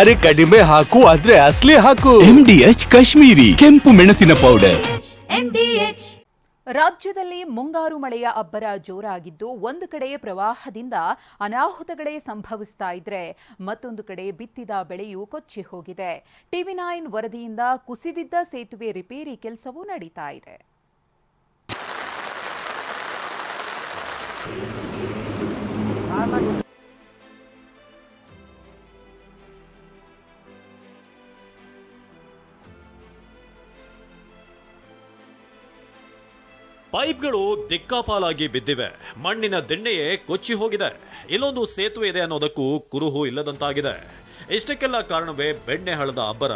ಅರೆ ಕಡಿಮೆ ಹಾಕು ಆದ್ರೆ ಅಸ್ಲಿ ಹಾಕು. ಎಂಡಿಎಚ್ ಕಾಶ್ಮೀರಿ ಕೆಂಪು ಮೆಣಸಿನ ಪೌಡರ್ ರಾಜ್ಯದಲ್ಲಿ ಮುಂಗಾರು ಮಳೆಯ ಅಬ್ಬರ ಜೋರಾಗಿದ್ದು ಒಂದು ಕಡೆ ಪ್ರವಾಹದಿಂದ ಅನಾಹುತಗಳೇ ಸಂಭವಿಸ್ತಾ ಇದ್ರೆ ಮತ್ತೊಂದು ಕಡೆ ಬಿತ್ತಿದ ಬೆಳೆಯೂ ಕೊಚ್ಚಿ ಹೋಗಿದೆ. ಟಿವಿ ನೈನ್ ವರದಿಯಿಂದ ಕುಸಿದಿದ್ದ ಸೇತುವೆ ರಿಪೇರಿ ಕೆಲಸವೂ ನಡೀತಾ ಇದೆ. ಪೈಪ್ಗಳು ದಿಕ್ಕಾಪಾಲಾಗಿ ಬಿದ್ದಿವೆ. ಮಣ್ಣಿನ ದಿಣ್ಣೆಯೇ ಕೊಚ್ಚಿ ಹೋಗಿದೆ. ಇಲ್ಲೊಂದು ಸೇತುವೆ ಇದೆ ಅನ್ನೋದಕ್ಕೂ ಕುರುಹು ಇಲ್ಲದಂತಾಗಿದೆ. ಇಷ್ಟಕ್ಕೆಲ್ಲ ಕಾರಣವೇ ಬೆಣ್ಣೆಹಳದ ಅಬ್ಬರ.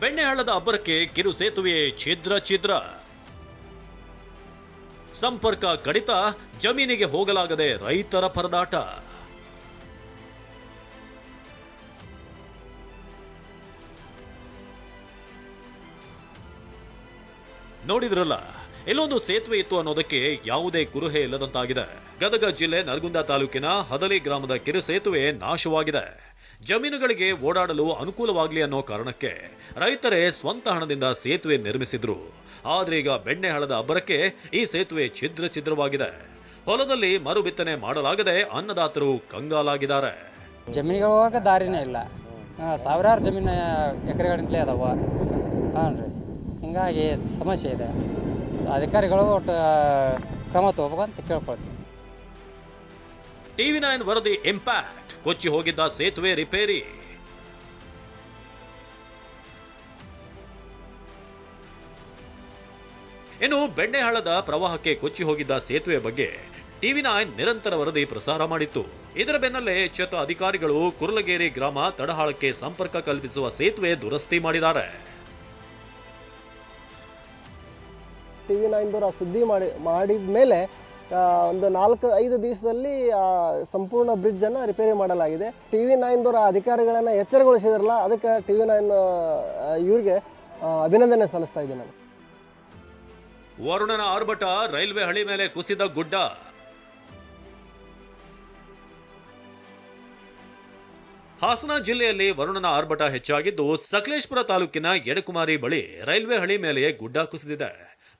ಬೆಣ್ಣೆಹಳ್ಳದ ಅಬ್ಬರಕ್ಕೆ ಕಿರು ಸೇತುವೆ ಛಿದ್ರ ಛಿದ್ರ. ಸಂಪರ್ಕ ಕಡಿತ, ಜಮೀನಿಗೆ ಹೋಗಲಾಗದೆ ರೈತರ ಪರದಾಟ. ನೋಡಿದ್ರಲ್ಲ, ಎಲ್ಲೊಂದು ಸೇತುವೆ ಇತ್ತು ಅನ್ನೋದಕ್ಕೆ ಯಾವುದೇ ಕುರುಹೆ ಇಲ್ಲದಂತಾಗಿದೆ. ಗದಗ ಜಿಲ್ಲೆ ನರಗುಂದ ತಾಲೂಕಿನ ಹದಲಿ ಗ್ರಾಮದ ಕಿರು ಸೇತುವೆ ನಾಶವಾಗಿದೆ. ಜಮೀನುಗಳಿಗೆ ಓಡಾಡಲು ಅನುಕೂಲವಾಗಲಿ ಅನ್ನೋ ಕಾರಣಕ್ಕೆ ರೈತರೇ ಸ್ವಂತ ಹಣದಿಂದ ಸೇತುವೆ ನಿರ್ಮಿಸಿದ್ರು. ಆದ್ರೆ ಈಗ ಬೆಣ್ಣೆ ಹಳದ ಅಬ್ಬರಕ್ಕೆ ಈ ಸೇತುವೆ ಛಿದ್ರ ಛಿದ್ರವಾಗಿದೆ. ಹೊಲದಲ್ಲಿ ಮರು ಬಿತ್ತನೆ ಮಾಡಲಾಗದೆ ಅನ್ನದಾತರು ಕಂಗಾಲಾಗಿದ್ದಾರೆ. ಜಮೀನಿಗೆ ಹೋಗಕ್ಕೆ ದಾರಿನೇ ಇಲ್ಲ. ಸಾವಿರಾರು ಜಮೀನು ಎಕರೆಗಳಿಂದಲೇ ಅದಾವ. ಹಾಂ ಹಿಂಗಾಗಿ ಸಮಸ್ಯೆ ಇದೆ. ಅಧಿಕಾರಿಗಳು ಒಟ್ಟು ಕ್ರಮ ತಗೋಬೇಕಂತ ಕೇಳ್ಕೊಳ್ತೀವಿ. ಟಿವಿ ನೈನ್ ವರದಿ ಇಂಪ್ಯಾಕ್ಟ್ ಕೊಚ್ಚಿ ಹೋಗಿದ್ದ ಸೇತುವೆ ರಿಪೇರಿ. ಇನ್ನು ಬೆಣ್ಣೆಹಳ್ಳದ ಪ್ರವಾಹಕ್ಕೆ ಕೊಚ್ಚಿ ಹೋಗಿದ್ದ ಸೇತುವೆ ಬಗ್ಗೆ ಟಿವಿ ನೈನ್ ನಿರಂತರ ವರದಿ ಪ್ರಸಾರ ಮಾಡಿತ್ತು. ಇದರ ಬೆನ್ನಲ್ಲೇ ಎಚ್ಚೆತ್ತ ಅಧಿಕಾರಿಗಳು ಕುರ್ಲಗೇರಿ ಗ್ರಾಮ ತಡಹಾಳಕ್ಕೆ ಸಂಪರ್ಕ ಕಲ್ಪಿಸುವ ಸೇತುವೆ ದುರಸ್ತಿ ಮಾಡಿದ್ದಾರೆ. ಟಿ ವಿ ನೈನ್ದವ್ರು ಆ ಸುದ್ದಿ ಮಾಡಿ, ಮಾಡಿದ ಮೇಲೆ ಒಂದು ನಾಲ್ಕು, ಐದು ದಿವಸದಲ್ಲಿ ಸಂಪೂರ್ಣ ಬ್ರಿಡ್ಜನ್ನು ರಿಪೇರಿ ಮಾಡಲಾಗಿದೆ. ಟಿ ವಿ ನೈನ್ದವ್ರ ಅಧಿಕಾರಿಗಳನ್ನು ಎಚ್ಚರಗೊಳಿಸಿದ್ರಲ್ಲ, ಅದಕ್ಕೆ ಟಿ ವಿ ನೈನ್ ಇವ್ರಿಗೆ ಅಭಿನಂದನೆ ಸಲ್ಲಿಸ್ತಾ ಇದ್ದೀನಿ ನಾನು. ವರುಣನ ಆರ್ಭಟ ರೈಲ್ವೆ ಹಳಿ ಮೇಲೆ ಕುಸಿದ ಗುಡ್ಡ. ಹಾಸನ ಜಿಲ್ಲೆಯಲ್ಲಿ ವರುಣನ ಆರ್ಭಟ ಹೆಚ್ಚಾಗಿದ್ದು, ಸಕಲೇಶ್ಪುರ ತಾಲೂಕಿನ ಎಡಕುಮಾರಿ ಬಳಿ ರೈಲ್ವೆ ಹಳಿ ಮೇಲೆ ಗುಡ್ಡ ಕುಸಿದಿದೆ.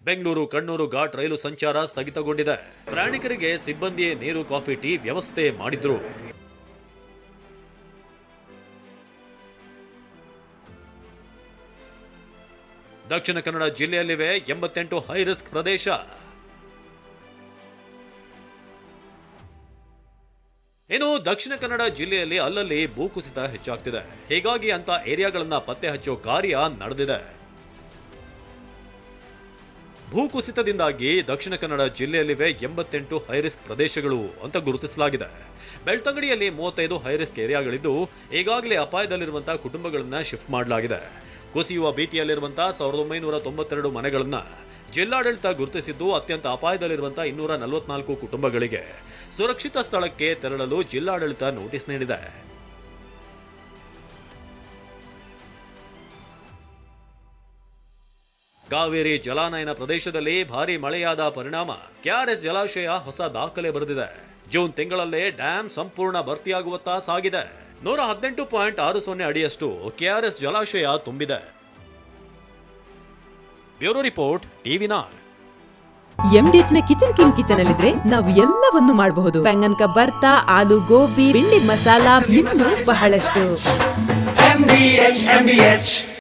ಬೆಂಗಳೂರು, ಕಣ್ಣೂರು ಘಾಟ್ ರೈಲು ಸಂಚಾರ ಸ್ಥಗಿತಗೊಂಡಿದೆ. ಪ್ರಯಾಣಿಕರಿಗೆ ಸಿಬ್ಬಂದಿಯೇ ನೀರು, ಕಾಫಿ, ಟೀ ವ್ಯವಸ್ಥೆ ಮಾಡಿದ್ರು. ದಕ್ಷಿಣ ಕನ್ನಡ ಜಿಲ್ಲೆಯಲ್ಲಿವೆ ಎಂಬತ್ತೆಂಟು ಹೈ ರಿಸ್ಕ್ ಪ್ರದೇಶ. ಇನ್ನು ದಕ್ಷಿಣ ಕನ್ನಡ ಜಿಲ್ಲೆಯಲ್ಲಿ ಅಲ್ಲಲ್ಲಿ ಭೂಕುಸಿತ ಹೆಚ್ಚಾಗ್ತಿದೆ. ಹೀಗಾಗಿ ಅಂತ ಏರಿಯಾಗಳನ್ನ ಪತ್ತೆ ಹಚ್ಚೋ ಕಾರ್ಯ ನಡೆದಿದೆ. ಭೂಕುಸಿತದಿಂದಾಗಿ ದಕ್ಷಿಣ ಕನ್ನಡ ಜಿಲ್ಲೆಯಲ್ಲಿವೆ ಎಂಬತ್ತೆಂಟು ಹೈರಿಸ್ಕ್ ಪ್ರದೇಶಗಳು ಅಂತ ಗುರುತಿಸಲಾಗಿದೆ. ಬೆಳ್ತಂಗಡಿಯಲ್ಲಿ ಮೂವತ್ತೈದು ಹೈರಿಸ್ಕ್ ಏರಿಯಾಗಳಿದ್ದು, ಈಗಾಗಲೇ ಅಪಾಯದಲ್ಲಿರುವಂತಹ ಕುಟುಂಬಗಳನ್ನು ಶಿಫ್ಟ್ ಮಾಡಲಾಗಿದೆ. ಕುಸಿಯುವ ಭೀತಿಯಲ್ಲಿರುವಂತಹ ಸಾವಿರದ ಒಂಬೈನೂರ ತೊಂಬತ್ತೆರಡು ಮನೆಗಳನ್ನು ಜಿಲ್ಲಾಡಳಿತ ಗುರುತಿಸಿದ್ದು, ಅತ್ಯಂತ ಅಪಾಯದಲ್ಲಿರುವಂತಹ ಇನ್ನೂರ ನಲವತ್ನಾಲ್ಕು ಕುಟುಂಬಗಳಿಗೆ. ಸುರಕ್ಷಿತ ಸ್ಥಳಕ್ಕೆ ತೆರಳಲು ಜಿಲ್ಲಾಡಳಿತ ನೋಟಿಸ್ ನೀಡಿದೆ. ಕಾವೇರಿ ಜಲಾನಯನ ಪ್ರದೇಶದಲ್ಲಿ ಭಾರಿ ಮಳೆಯಾದ ಪರಿಣಾಮ ಕೆಆರ್ಎಸ್ ಜಲಾಶಯ ಹೊಸ ದಾಖಲೆ ಬರೆದಿದೆ. ಜೂನ್ ತಿಂಗಳಲ್ಲೇ ಡ್ಯಾಂ ಸಂಪೂರ್ಣ ಭರ್ತಿಯಾಗುವತ್ತ ಸಾಗಿದೆ. ನೂರ ಹದಿನೆಂಟು ಪಾಯಿಂಟ್ ಆರು ಸೊನ್ನೆ ಅಡಿಯಷ್ಟು ಕೆಆರ್ಎಸ್ ಜಲಾಶಯ ತುಂಬಿದೆ. ಬ್ಯೂರೋ ರಿಪೋರ್ಟ್ ಟಿವಿ ನಾನ್ ಎಂಡಿಎಚ್ನ ಕಿಚನ್ ಕಿಂಗ್ ಕಿಚನ್ ಅಲ್ಲಿದ್ರೆ ನಾವು ಎಲ್ಲವನ್ನು ಮಾಡಬಹುದು. ಬೆಂಗನ್ ಬರ್ತಾ ಆಲೂ ಗೋಬಿ ಬಿಂಡಿ ಮಸಾಲಾ ಬಹಳಷ್ಟು.